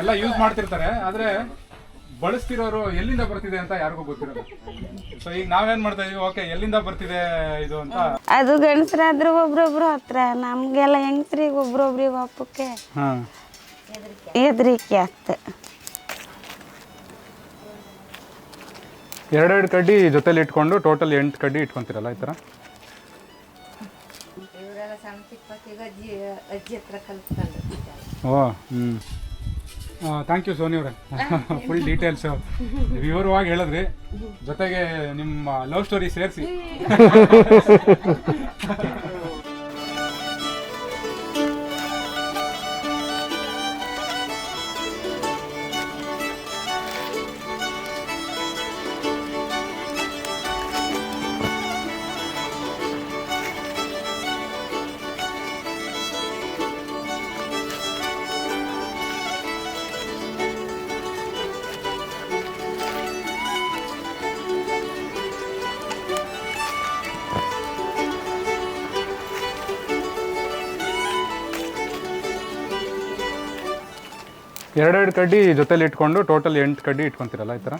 ಎಲ್ಲ ಯೂಸ್ ಮಾಡ್ತಿರ್ತಾರೆ ಆದ್ರೆ ಬಳಸ್ತಿರೋರು ಎಲ್ಲಿಂದ ಬರ್ತಿದೆ ಅಂತ ಯಾರಿಗೂ ಗೊತ್ತಿರಲ್ಲ ಸೊ ಈಗ ನಾವೇನ್ ಮಾಡ್ತಾ ಇದೀವಿ? ಓಕೆ ಎಲ್ಲಿಂದ ಬರ್ತಿದೆ ಇದು ಅಂತ. ಅದು ಗಂಡಸ್ರಾದ್ರು ಒಬ್ರೊಬ್ರು ಹತ್ರ. ನಮ್ಗೆಲ್ಲ ಹೆಂಗಸ್ರಿಗೆ ಒಬ್ರೊಬ್ರಿಗೆ ಒಪ್ಪಕ್ಕೆ ಹಾ. ಹೆದರಿಕೆ ಆಗ್ತ. ಎರಡೆರಡು ಕಡ್ಡಿ ಜೊತೆಲಿ ಇಟ್ಕೊಂಡು ಟೋಟಲ್ ಎಂಟು ಕಡ್ಡಿ ಇಟ್ಕೊಂತಿರಲ್ಲ ಈ ಥರ ಓ ಹ್ಞೂ ಥ್ಯಾಂಕ್ ಯು ಸೋನಿ ಅವರೇ. ಫುಲ್ ಡೀಟೇಲ್ಸ್ ವಿವರವಾಗಿ ಹೇಳಿದ್ರಿ. ಜೊತೆಗೆ ನಿಮ್ಮ ಲವ್ ಸ್ಟೋರಿ ಸೇರಿಸಿ. ಎರಡೆರಡು ಕಡ್ಡಿ ಜೊತೆಲಿ ಇಟ್ಕೊಂಡು ಟೋಟಲ್ ಎಂಟು ಕಡ್ಡಿ ಇಟ್ಕೊಂತಿರಲ್ಲ ಈ ಥರ?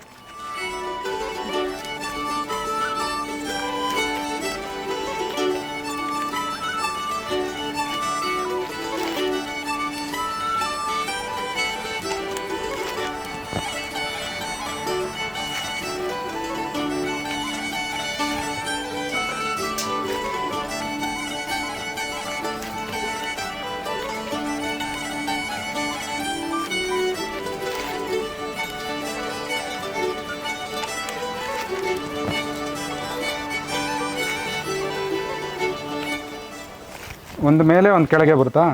ಒಂದು ಮೇಲೆ ಒಂದು ಕೆಳಗೆ ಬರುತ್ತಾ?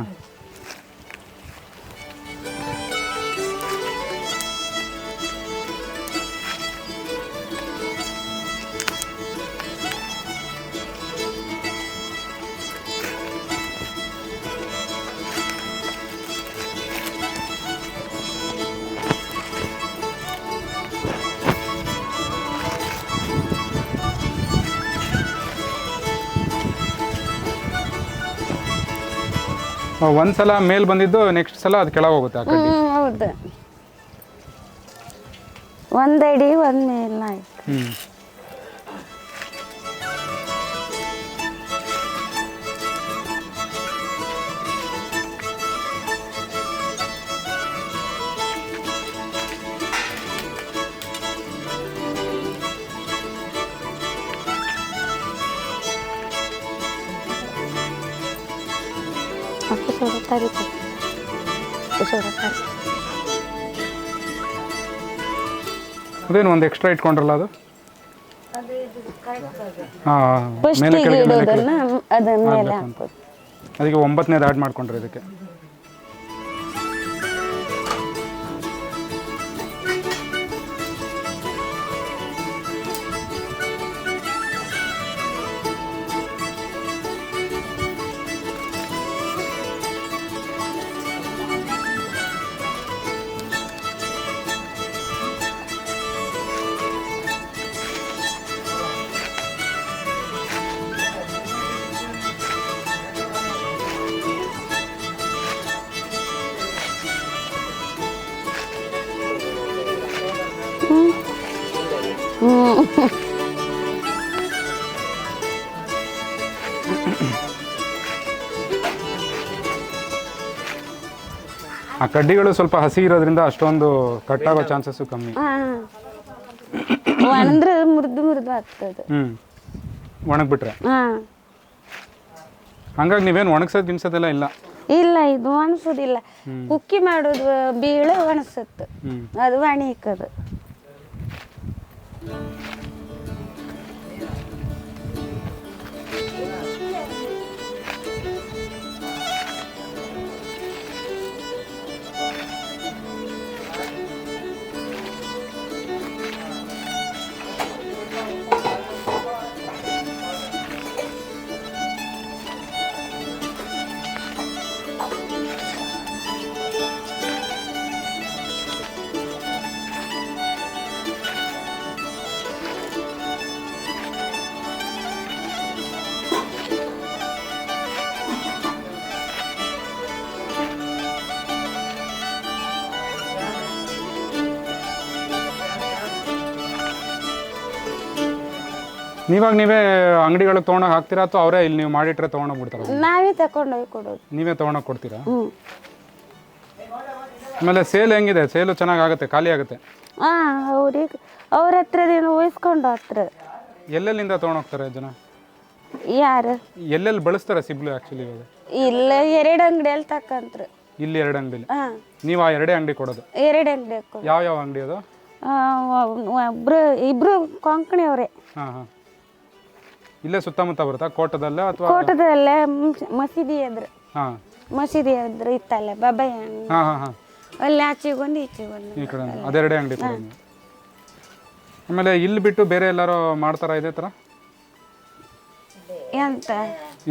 ಒಂದು ಸಲ ಮೇಲ್ ಬಂದಿದ್ದು ನೆಕ್ಸ್ಟ್ ಸಲ ಅದು ಕೆಳಗೆ ಹೋಗುತ್ತೆ ಆ ಕಡ್ಡಿ. ಹ್ಞೂ ಹೌದು. ಒಂದಡಿ ಒಂದ್ ಮೇಲ್ ಆಯ್ತು ಹ್ಞೂ ಅಪ್ಪು ಸೋಡ ತರಿತು ಅಪ್ಪು ಸೋಡ ತರಿ ಅದೇನು ಒಂದು ಎಕ್ಸ್ಟ್ರಾ ಇಟ್ಕೊಂಡ್ರಲ್ಲ ಅದು ಹಾಂ ಮೇಲೆ ಫಸ್ಟಿಗೆ ಕೆಳಗೆ ಮೇಲೆ ಕೆಳಗೆ. ಇಡೋದನ್ನ ಅದ ಮೇಲೆ ಹಾಕ್ಬೇಕು ಹಾಕೋದು ಅದಕ್ಕೆ ಒಂಬತ್ತನೇದು ಆ್ಯಡ್ ಮಾಡ್ಕೊಂಡ್ರೆ ಇದಕ್ಕೆ. ಆ ಕಡ್ಡಿಗಳು ಸ್ವಲ್ಪ ಹಸಿ ಇರೋದ್ರಿಂದ ಅಷ್ಟೊಂದು ಕಟ್ಟಾಗೋ ಚಾನ್ಸಸ್ಸು ಕಮ್ಮಿ. ಅಂದ್ರೆ ಮುರಿದು ಮುರಿದು ಆಗ್ತದೆ. ಹ್ಞೂ ಒಣಗ್ಬಿಟ್ರೆ. ಹಾಂ. ಹಂಗಾಗಿ ನೀವೇನು ಒಣಗ್ಸೋದು ಗಿನ್ಸೋದೆಲ್ಲ ಇಲ್ಲ? ಇಲ್ಲ ಇದು ಒಣಸೋದಿಲ್ಲ ಕುಕ್ಕಿ ಮಾಡೋದು ಬೀಳು ಒಣಸತ್ತು ಅದು ಒಣಕದು ನೀವಾಗ ನೀವೇ ಅಂಗಡಿಗಳಿಗೆ ತೊಗೊಂಡೋಗಿ ಹಾಕ್ತೀರಾ ಅಥವಾ ಅವರೇ ಇಲ್ಲಿ ನೀವು ಮಾಡಿಟ್ರೆ ತೊಗೊಂಡೋಗ್ಬಿಡ್ತಾರ ನಾವೇ ತಕೊಂಡೋಗಿ ಕೊಡೋದು. ನೀವೇ ತೊಗೊಂಡೋಗಿ ಕೊಡ್ತೀರಾ? ಹ್ಞೂ ಆಮೇಲೆ ಸೇಲ್ ಹೆಂಗಿದೆ? ಸೇಲು ಚೆನ್ನಾಗಿ ಆಗುತ್ತೆ ಖಾಲಿ ಆಗುತ್ತೆ? ಹಾಂ ಅವ್ರಿಗೆ ಅವ್ರ ಹತ್ರದೇನು ವಹಿಸ್ಕೊಂಡು ಹತ್ರ ಎಲ್ಲೆಲ್ಲಿಂದ ತೊಗೊಂಡೋಗ್ತಾರೆ ಜನ? ಯಾರು? ಎಲ್ಲೆಲ್ಲಿ ಬಳಸ್ತಾರೆ ಸಿಬ್ಲು ಆ್ಯಕ್ಚುಲಿ ಇವಾಗ? ಇಲ್ಲ ಎರಡು ಅಂಗಡಿಯಲ್ಲಿ ತಕ್ಕಂತ್ರು. ಇಲ್ಲಿ ಎರಡು ಅಂಗಡಿಲಿ? ಹಾಂ. ನೀವು ಆ ಎರಡೇ ಅಂಗಡಿ ಕೊಡೋದು? ಎರಡು ಅಂಗಡಿ ಯಾವ ಯಾವ ಅಂಗಡಿ ಅದು? ಒಬ್ರು ಇಬ್ರು ಕೊಂಕಣಿ ಅವರೇ ಹಾಂ ಹಾಂ. ಇಲ್ಲೇ ಸುತ್ತಮುತ್ತ ಬರುತ್ತಾ? ಕೋಟದಲ್ಲ ಅಥವಾ ಕೋಟದಲ್ಲೇ ಮಸೀದಿ ಎದುರು. ಹಾಂ. ಮಸೀದಿ ಎದುರು ಇತ್ತಲ್ಲ ಬಾಬಾಯ್ ಹಣ್ಣು ಹಾಂ ಹಾಂ ಹಾಂ. ಅಲ್ಲಿ ಆಚೆಗೊಂದು ಈಚೆಗೊಂದು ಈ ಕಡೆ ಅದೆರಡೇ ಅಂಗಡಿ. ಆಮೇಲೆ ಇಲ್ಲಿ ಬಿಟ್ಟು ಬೇರೆ ಎಲ್ಲಾರು ಮಾಡ್ತಾರಾ ಇದೇ ತರ? ಎಂತ?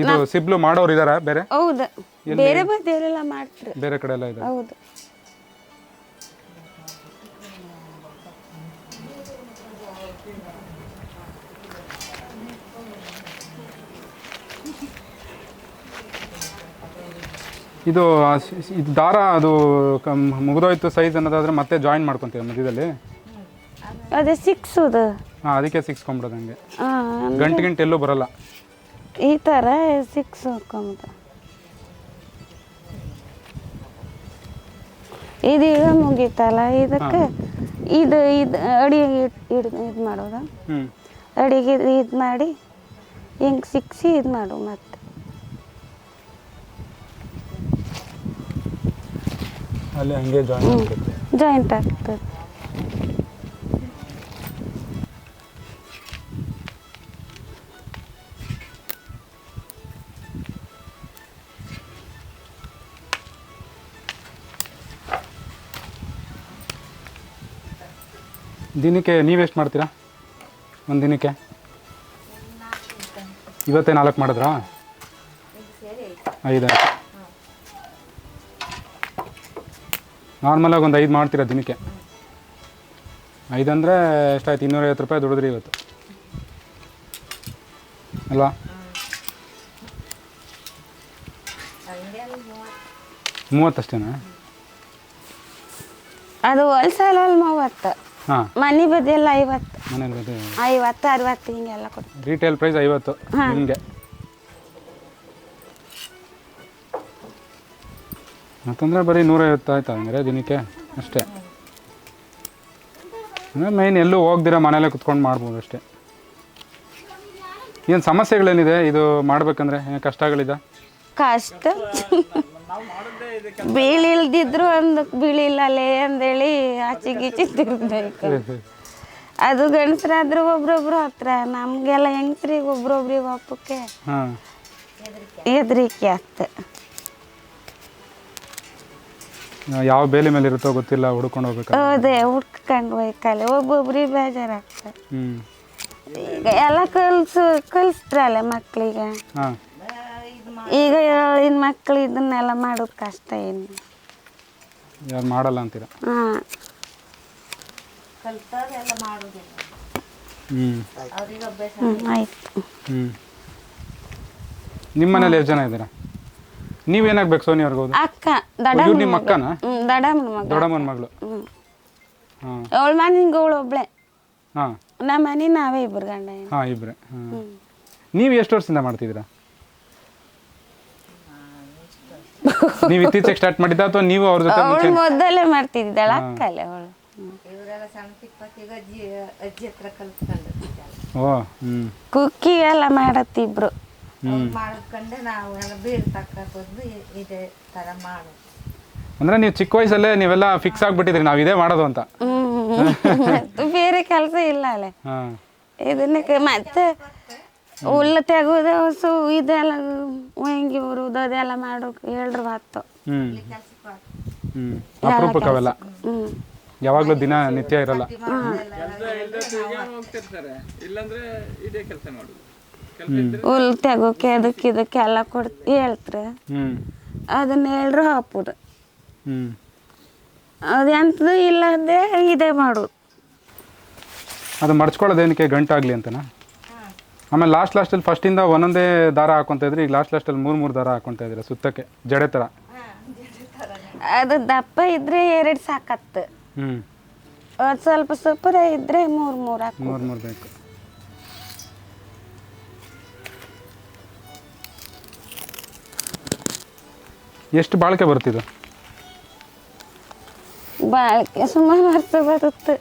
ಇದು ಸಿಬ್ಲು ಮಾಡೋರು ಇದಾರ ಬೇರೆ? ಹೌದು. ಬೇರೆ ಬೇರೆಲ್ಲ ಮಾಡ್ತಾರೆ. ಬೇರೆ ಕಡೆ ಎಲ್ಲ ಇದೆ ಹೌದು. ಇದು ಇದು ದಾರ ಅದು ಮುಗಿದೋಯ್ತು ಸೈಜ್ ಅನ್ನೋದಾದ್ರೆ ಮತ್ತೆ ಜಾಯಿನ್ ಮಾಡ್ಕೊಂತೀವಿ ಮಧ್ಯದಲ್ಲಿ ಅದೇ ಅದು ಹಾಂ ಅದಕ್ಕೆ ಸಿಕ್ಸ್ಕೊಂಬಿಡೋದು ಹಂಗೆ. ಆ ಗಂಟೆ ಗಂಟೆ ಎಲ್ಲೂ ಬರಲ್ಲ. ಈ ಥರ ಸಿಕ್ಸ್ ಇದು ಇದೀಗ ಮುಗೀತಲ್ಲ ಇದಕ್ಕೆ ಇದು ಇದು ಅಡಿಗೆ ಇಡ್ ಇದು ಮಾಡೋದ? ಹ್ಞೂ ಅಡಿಗೆ ಇದು ಮಾಡಿ ಹಿಂಗೆ ಸಿಕ್ಸಿ ಇದು ಮಾಡು ಮತ್ತೆ. ಅಲ್ಲಿ ಹಂಗೆ ಜಾಯಿಂಟ್ ಆಗ್ತದೆ. ದಿನಕ್ಕೆ ನೀವೆಷ್ಟು ಮಾಡ್ತೀರಾ? ಒಂದು ದಿನಕ್ಕೆ? ಇವತ್ತೇ ನಾಲ್ಕು ಮಾಡಿದ್ರಾ? ಐದು ನಾರ್ಮಲಾಗಿ ಒಂದು ಐದು ಮಾಡ್ತೀರಾ ದಿನಕ್ಕೆ? ಐದು ಅಂದರೆ ಎಷ್ಟಾಯ್ತು? ಇನ್ನೂರೈವತ್ತು ರೂಪಾಯಿ ದುಡಿದ್ರಿ ಇವತ್ತು. ಅಲ್ವಾ? ಮೂವತ್ತಷ್ಟೇನಾ? ಅದು ಹೋಲ್ಸೇಲಲ್ಲಿ ಮೂವತ್ತು. ಹಾಂ. ಮನೆ ಎಲ್ಲ ಐವತ್ತು. ಮನೇಲಿ ಐವತ್ತು ಅರವತ್ತು ಹಿಂಗೆಲ್ಲ ಕೊಡ್ತೀವಿ ರೀಟೇಲ್ ಪ್ರೈಸ್ ಐವತ್ತು ನಿಮಗೆ. ಮತ್ತಂದರೆ ಬರೀ ನೂರೈವತ್ತು ಆಯ್ತಾ ಅಂದರೆ ದಿನಕ್ಕೆ? ಅಷ್ಟೇ. ಅಂದರೆ ಮೈನ್ ಎಲ್ಲೂ ಹೋಗ್ದಿರ ಮನೇಲೇ ಕುತ್ಕೊಂಡು ಮಾಡ್ಬೋದು ಅಷ್ಟೇ. ಏನು ಸಮಸ್ಯೆಗಳೇನಿದೆ? ಇದು ಮಾಡ್ಬೇಕಂದ್ರೆ ಏನು ಕಷ್ಟಗಳಿದೆ? ಕಷ್ಟ. ಬೀಳಿಲ್ದಿದ್ರು ಒಂದು ಬೀಳಿಲ್ಲಲೇ ಅಂದೇಳಿ ಆಚೆ ಗೀಚೆ ತಿರ್ಬೇಕು ಅದು ಗಂಡಸ್ರಾದ್ರೆ ಒಬ್ರೊಬ್ರು ಹತ್ರ ನಮಗೆಲ್ಲ ಹೆಂಗಸ್ರಿಗೆ ಒಬ್ರೊಬ್ರಿಗೆ ಒಪ್ಪಕ್ಕೆ ಹೆದರಿಕೆ ಆಗ್ತ ಯಾವ ಬೇಲಿ ಮೇಲೆ ಇರುತ್ತೋ ಗೊತ್ತಿಲ್ಲ ಹುಡ್ಕೊಂಡು ಹೋಗ್ಬೇಕು ಹೌದೇ ಹುಡ್ಕೊಂಡು ಹೋಗ್ಕಲ್ಲ ಒಬ್ಬೊಬ್ರಿಗೆ ಬೇಜಾರಾಗ್ತದೆ. ಈಗ ಎಲ್ಲ ಕಲ್ಸು ಕಲಿಸ್ತಾರಲ್ಲ ಮಕ್ಕಳಿಗೆ ಹಾಂ. ಈಗ ಏಳಿನ ಮಕ್ಳು ಇದನ್ನೆಲ್ಲ ಮಾಡೋದು ಕಷ್ಟ ಏನು? ಯಾರು ಮಾಡಲ್ಲ ಅಂತೀರ? ಹಾಂ. ಕಲ್ತದೆಲ್ಲ ಮಾಡೋದಿಲ್ಲ. ಹ್ಞೂ ಅವ್ರಿಗೆ ಅಭ್ಯಾಸ ಹ್ಞೂ ಆಯ್ತು. ಹ್ಞೂ ನಿಮ್ಮ ಮನೇಲಿ ಎಷ್ಟು ಜನ ಇದ್ದೀರಾ? ನೀವೇನಾಗ್ಬೇಕು ಸೋನಿ ಅವ್ರಿಗೆ ಅಕ್ಕ ದಡ ನಿಮ್ಮ ಅಕ್ಕನಾ? ಹ್ಞೂ ದಡಮ್ಮನ ಮಗ. ದೊಡ್ಡಮ್ಮನ ಮಗಳು. ಹ್ಞೂ ಹಾಂ. ಅವಳ ಮನೆಗೆ ಅವಳು ಒಬ್ಳೆ. ಹಾಂ. ನಮ್ಮ ಮನೆ ನಾವೇ ಇಬ್ರು ಗಂಡ ಹೆಣ್ಣು. ಹಾಂ ಇಬ್ರೆ. ಹಾಂ. ನೀವು ಎಷ್ಟು ವರ್ಷದಿಂದ ಮಾಡ್ತಿದ್ದೀರಾ? ನೀವು ಇತ್ತೀಚೆಗೆ ಸ್ಟಾರ್ಟ್ ಮಾಡಿದ್ದ ಅಥವಾ ನೀವು ಅವ್ರ ಜೊತೆ ಅವಳು ಮೊದಲೇ ಮಾಡ್ತಿದ್ದಾಳ ಅಕ್ಕಲೆ ಅವಳು. ಇವರೆಲ್ಲ ಸಣ್ಣ ತಿಪ್ಪತ್ತಿಗೆ ಅಜ್ಜಿ ಅಜ್ಜಿ ಹತ್ರ ಕಲ್ತ್ಕೊಂಡು ಓ ಹ್ಞೂ ಕುಕ್ಕಿ ಎಲ್ಲ ಮಾಡತ್ತಿಬ್ರು ಮಾಡ್ಕೊಂಡೆ ನಾವು ಎಲ್ಲ ಬೀರ್ ತಕ್ಕ ಬಂದು ಇದೇ ಥರ ಮಾಡು. ಅಂದ್ರೆ ನೀವು ಚಿಕ್ಕ ವಯಸ್ಸಲ್ಲೇ ನೀವೆಲ್ಲ ಫಿಕ್ಸ್ ಆಗ್ಬಿಟ್ಟಿದ್ರಿ ನಾವು ಇದೇ ಮಾಡೋದು ಅಂತ. ಹ್ಮ್ ಬೇರೆ ಕೆಲಸ ಇಲ್ಲ ಅಲ್ಲೇ. ಹಾಂ. ಇದನ್ನ ಮತ್ತೆ ಹುಲ್ಲು ತೆಗೋದು ಹಸು ಇದೆಲ್ಲ ಹೆಂಗಿ ಉರುದು ಅದೆಲ್ಲ ಮಾಡೋಕೆ ಹೇಳ್ರು ಬಾತು ಹ್ಞೂ ಹ್ಞೂ ಅಪರೂಪಕ್ಕೆ ಅವೆಲ್ಲ ಹ್ಞೂ ಯಾವಾಗಲೂ ದಿನ ನಿತ್ಯ ಇರಲ್ಲ. ಹುಲ್ಲು ತೆಗೋಕೆ ಅದಕ್ಕೆ ಇದಕ್ಕೆ ಎಲ್ಲ ಕೊಡ್ ಹೇಳ್ತ್ರೆ. ಹ್ಞೂ ಅದನ್ನ ಹೇಳ್ರು ಹಾಪುದು. ಹ್ಮ್. ಅದು ಇಲ್ಲ ಇಲ್ಲದೆ ಇದೇ ಮಾಡೋದು. ಅದು ಮಡ್ಚ್ಕೊಳ್ಳೋದೇನಕ್ಕೆ ಗಂಟಾಗ್ಲಿ ಅಂತನಾ? ಆಮೇಲೆ ಲಾಸ್ಟ್ ಲಾಸ್ಟಲ್ಲಿ ಫಸ್ಟಿಂದ ಒಂದೊಂದೇ ದಾರ ಹಾಕೊಂತ ಇದ್ರಿ ಈಗ ಲಾಸ್ಟ್ ಲಾಸ್ಟಲ್ಲಿ ಮೂರು ಮೂರು ದಾರ ಹಾಕೊಂತ ಇದ್ದೀರಾ ಸುತ್ತಕ್ಕೆ ಜಡೆ ಥರ ಅದು ದಪ್ಪ ಇದ್ರೆ ಎರಡು ಸಾಕತ್ತು. ಹ್ಞೂ ಸ್ವಲ್ಪ ಸೂಪರ ಇದ್ರೆ ಮೂರು ಮೂರು ಹಾಕಿ ಮೂರು ಮೂರು ಬೇಕು. ಎಷ್ಟು ಬಾಳಿಕೆ ಬರ್ತಿದ್ದು ಬಾಳಿಕೆ ಸುಮಾರು ವರ್ಷ ಬರುತ್ತೆ.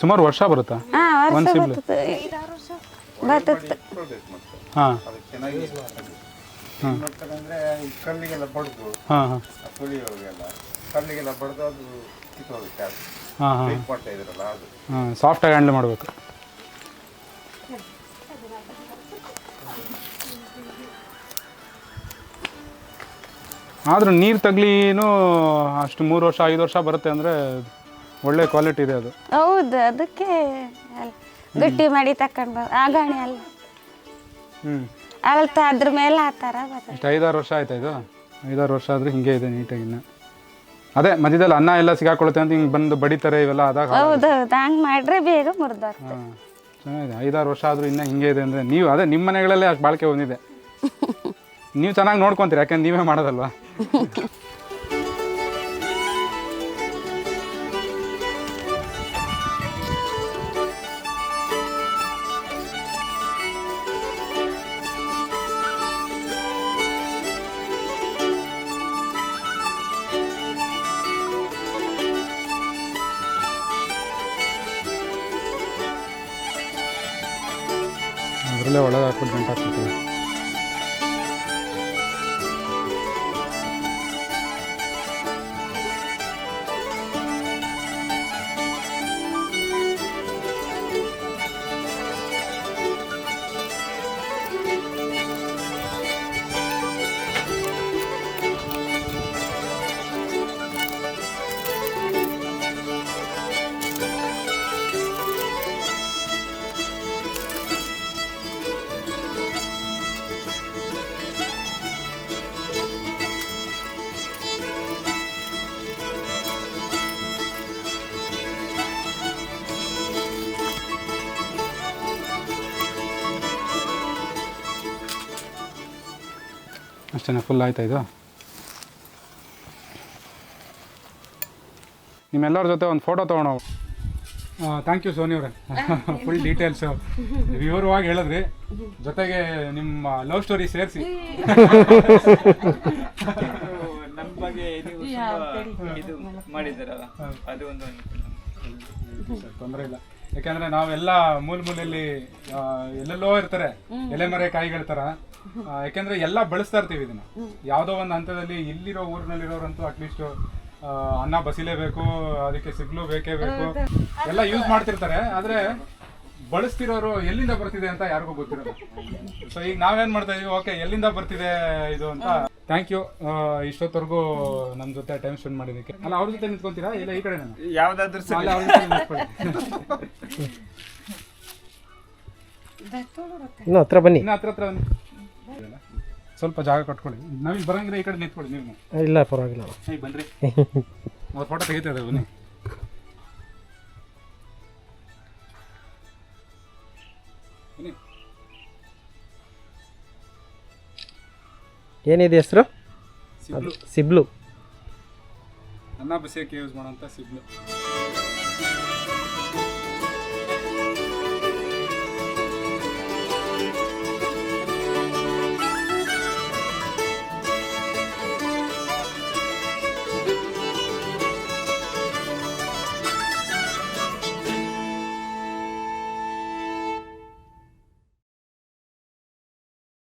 ಸುಮಾರು ವರ್ಷ ಬರುತ್ತಾ? ಹಾಂ ವರ್ಷ ಬರುತ್ತೆ ಬರ್ತದೆ. ಹಾಂ. ಅಂದ್ರೆ ಈ ಕಲ್ಲಿಗೆಲ್ಲ ಬಡ್ದು ಹಾಂ ಹಾಂ. ತುಳಿಯೋಗೆಲ್ಲ ಕಲ್ಲಿಗೆಲ್ಲ ಬಡ್ದು ಅದು ಕಿತ್ತೋಗುತ್ತೆ ಅದು ಹಾಂ ಹಾಂ. ವೇಟ್ ಮಾಡ್ತಾ ಇದ್ರಲ್ಲ ಅದು ಹಾಂ ಸಾಫ್ಟಾಗಿ ಹ್ಯಾಂಡಲ್ ಮಾಡಬೇಕು. ಆದರೂ ನೀರು ತಗ್ಲಿನೂ ಅಷ್ಟು ಮೂರು ವರ್ಷ ಐದು ವರ್ಷ ಬರುತ್ತೆ ಅಂದರೆ ಒಳ್ಳೆ ಕ್ವಾಲಿಟಿ ಇದೆ ಅದು. ಹೌದು ಅದಕ್ಕೆ ಗಟ್ಟಿ ಮಾಡಿ ತಕೊಂಡ್ ಆಗಾಣಿ ಅಲ್ಲ. ಹ್ಞೂ ಅಳ್ತ ಅದ್ರ ಮೇಲೆ ಬರ್ತದೆ. ಎಷ್ಟು ಐದಾರು ವರ್ಷ ಆಯ್ತಾ ಇದು? ಐದಾರು ವರ್ಷ ಆದ್ರೆ ಹಿಂಗೆ ಇದೆ ನೀಟಾಗಿ ಇನ್ನು. ಅದೇ ಮಧ್ಯದಲ್ಲಿ ಅನ್ನ ಎಲ್ಲ ಸಿಗಾಕೊಳ್ಳುತ್ತೆ ಅಂತ ಹಿಂಗೆ ಬಂದು ಬಡಿತಾರೆ ಇವೆಲ್ಲ ಆದಾಗ ಹೌದು ಹೌದು ಹಂಗೆ ಮಾಡ್ರೆ ಬೇಗ ಹಾಂ ಚೆನ್ನಾಗಿದೆ. ಐದಾರು ವರ್ಷ ಆದರೂ ಇನ್ನೂ ಹಿಂಗೆ ಇದೆ ಅಂದರೆ ನೀವು ಅದೇ ನಿಮ್ಮ ಮನೆಗಳಲ್ಲೇ ಅಷ್ಟು ಬಾಳಿಕೆ ಬಂದಿದೆ. ನೀವು ಚೆನ್ನಾಗಿ ನೋಡ್ಕೊತೀರಿ ಯಾಕಂದ್ರೆ ನೀವೇ ಮಾಡೋದಲ್ವಾ? ಅದರಲ್ಲೇ ಒಳಗೆ ಹಾಕ್ಬಿಟ್ಟು ಗಂಟು ಹಾಕ್ಬಿಡ್ತೀವಿ ಅಷ್ಟೇನಾ ಫುಲ್ ಆಯ್ತಾ ಇದು? ನಿಮ್ಮೆಲ್ಲರ ಜೊತೆ ಒಂದು ಫೋಟೋ ತೊಗೊಂಡು ಥ್ಯಾಂಕ್ ಯು ಸೋನಿ ಅವರೇ. ಫುಲ್ ಡೀಟೇಲ್ಸು ವಿವರವಾಗಿ ಹೇಳಿದ್ರಿ. ಜೊತೆಗೆ ನಿಮ್ಮ ಲವ್ ಸ್ಟೋರಿ ಸೇರಿಸಿ. ನಮ್ಮ ಬಗ್ಗೆ ಇದು ಅದು ಒಂದು ತೊಂದರೆ ಇಲ್ಲ. ಯಾಕಂದ್ರೆ ನಾವೆಲ್ಲ ಮೂಲ ಮೂಲೆಯಲ್ಲಿ ಎಲ್ಲೆಲ್ಲೋ ಇರ್ತಾರೆ. ಎಲೆ ಮರೆ ಕಾಯಿಗಳ ತರ. ಆ, ಯಾಕಂದ್ರೆ ಎಲ್ಲ ಬಳಸ್ತಾ ಇರ್ತೀವಿ ಇದನ್ನ. ಯಾವುದೋ ಒಂದು ಹಂತದಲ್ಲಿ ಇಲ್ಲಿರೋ ಊರಿನಲ್ಲಿರೋರಂತೂ ಅಟ್ಲೀಸ್ಟ್ ಅನ್ನ ಬಸಿಲೇಬೇಕು ಅದಕ್ಕೆ ಸಿಗ್ಲು ಬೇಕೇ ಬೇಕು. ಎಲ್ಲ ಯೂಸ್ ಮಾಡ್ತಿರ್ತಾರೆ. ಆದ್ರೆ ಬಳಸ್ತಿರೋರು ಎಲ್ಲಿಂದ ಬರ್ತಿದೆ ಅಂತ ಯಾರಿಗೂ ಗೊತ್ತಿರಲ್ಲ. ಸೊ ಈಗ ನಾವೇನ್ ಮಾಡ್ತಾ ಇದೀವಿ? ಓಕೆ ಎಲ್ಲಿಂದ ಬರ್ತಿದೆ ಇದು ಅಂತ. ಥ್ಯಾಂಕ್ ಯು ಇಷ್ಟೊತ್ತವರೆಗೂ ನಮ್ಮ ಜೊತೆ ಟೈಮ್ ಸ್ಪೆಂಡ್ ಮಾಡಿದ್ದಕ್ಕೆ. ಅಲ್ಲ ಅವ್ರ ಜೊತೆ ನಿಂತ್ಕೊಂತೀರಾ? ಇಲ್ಲ ಈ ಕಡೆ ನಾನು? ಯಾವ್ದಾದ್ರು ಸರಿ. ಅಲ್ಲ, ಅವ್ರ ಜೊತೆ ನಿಂತ್ಕೊಳ್ಳಿ. ಇನ್ನು ಹತ್ರ ಬನ್ನಿ. ಇನ್ನು ಹತ್ರ ಹತ್ರ ಬನ್ನಿ. ಸ್ವಲ್ಪ ಜಾಗ ಕಟ್ಕೊಳ್ಳಿ. ನಾವಿಲ್ಲಿ ಬರಂಗಿಲ್ಲ ಈ ಕಡೆ ನಿಂತ್ಕೊಳ್ಳಿ ನೀವು. ಇಲ್ಲ ಪರವಾಗಿಲ್ಲ. ಬನ್ರಿ. ಅವ್ರ ಫೋಟೋ ತೆಗಿತಾ ಇದ್ದಾವೆ ಬನ್ನಿ. ಬನ್ನಿ. ಏನಿದೆ ಹೆಸರು? ಸಿಬ್ಲು. ಸಿಬ್ಲು. ಅನ್ನ ಬಸಿಯಕ್ಕೆ ಯೂಸ್ ಮಾಡೋಂಥ ಸಿಬ್ಲು.